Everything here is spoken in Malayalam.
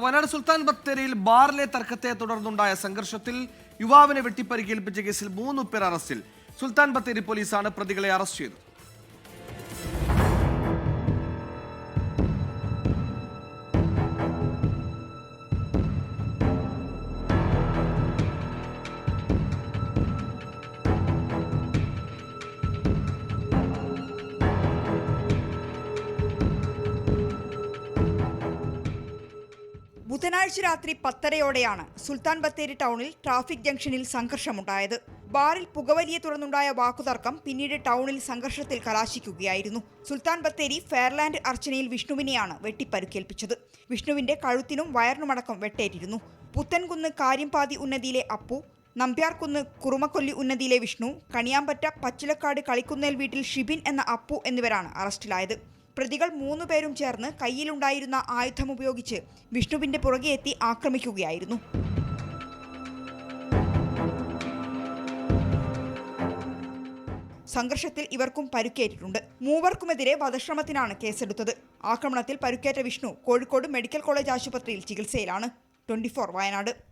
വയനാട് സുൽത്താൻ ബത്തേരിയിൽ ബാറിലെ തർക്കത്തെ തുടർന്നുണ്ടായ സംഘർഷത്തിൽ യുവാവിനെ വെട്ടിപ്പരിക്കേൽപ്പിച്ച കേസിൽ മൂന്ന് പേർ അറസ്റ്റിൽ. സുൽത്താൻ ബത്തേരി പോലീസാണ് പ്രതികളെ അറസ്റ്റ് ചെയ്തത്. ബുധനാഴ്ച രാത്രി പത്തരയോടെയാണ് സുൽത്താൻ ബത്തേരി ടൗണിൽ ട്രാഫിക് ജംഗ്ഷനിൽ സംഘർഷമുണ്ടായത്. ബാറിൽ പുകവലിയെ തുടർന്നുണ്ടായ വാക്കുതർക്കം പിന്നീട് ടൗണിൽ സംഘർഷത്തിൽ കലാശിക്കുകയായിരുന്നു. സുൽത്താൻ ബത്തേരി ഫെയർലാൻഡ് അർച്ചനയിൽ വിഷ്ണുവിനെയാണ് വെട്ടിപ്പരുക്കേൽപ്പിച്ചത്. വിഷ്ണുവിന്റെ കഴുത്തിനും വയറിനുമടക്കം വെട്ടേറ്റിരുന്നു. പുത്തൻകുന്ന് കാര്യംപാതി ഉന്നതിയിലെ അപ്പു നമ്പ്യാർകുന്ന് കുറുമക്കൊല്ലി ഉന്നതിയിലെ വിഷ്ണു കണിയാമ്പറ്റ പച്ചിലക്കാട് കളിക്കുന്നേൽ വീട്ടിൽ ഷിബിൻ എന്ന അപ്പു എന്നിവരാണ് അറസ്റ്റിലായത്. പ്രതികൾ മൂന്നു പേരും ചേർന്ന് കയ്യിലുണ്ടായിരുന്ന ആയുധം ഉപയോഗിച്ച് വിഷ്ണുവിന്റെ പുറകെ എത്തി ആക്രമിക്കുകയായിരുന്നു. സംഘർഷത്തിൽ ഇവർക്കും പരുക്കേറ്റിട്ടുണ്ട്. മൂവർക്കുമെതിരെ വധശ്രമത്തിനാണ് കേസെടുത്തത്. ആക്രമണത്തിൽ പരുക്കേറ്റ വിഷ്ണു കോഴിക്കോട് മെഡിക്കൽ കോളേജ് ആശുപത്രിയിൽ ചികിത്സയിലാണ്. ട്വന്റി വയനാട്.